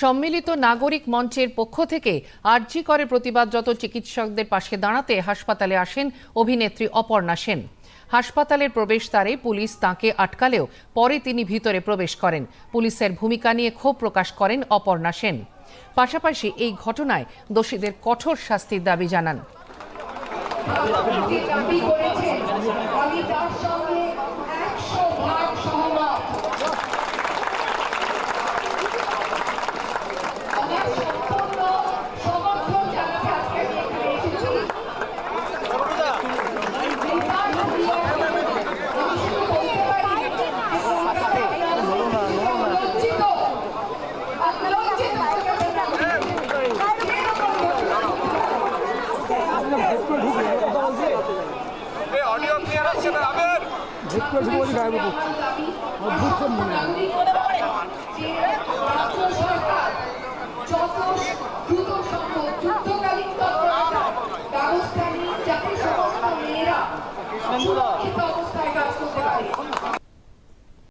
সম্মিলিত নাগরিক মঞ্চের পক্ষ থেকে আর্জি করে প্রতিবাদরত চিকিৎসকদের পাশে দাঁড়াতে হাসপাতালে আসেন অভিনেত্রী অপর্ণা সেন। হাসপাতালের প্রবেশদ্বারে পুলিশ তাঁকে আটকালেও পরে তিনি ভিতরে প্রবেশ করেন। পুলিশের ভূমিকা নিয়ে ক্ষোভ প্রকাশ করেন অপর্ণা সেন। পাশাপাশি এই ঘটনায় দোষীদের কঠোর শাস্তির দাবি জানান। আবের যত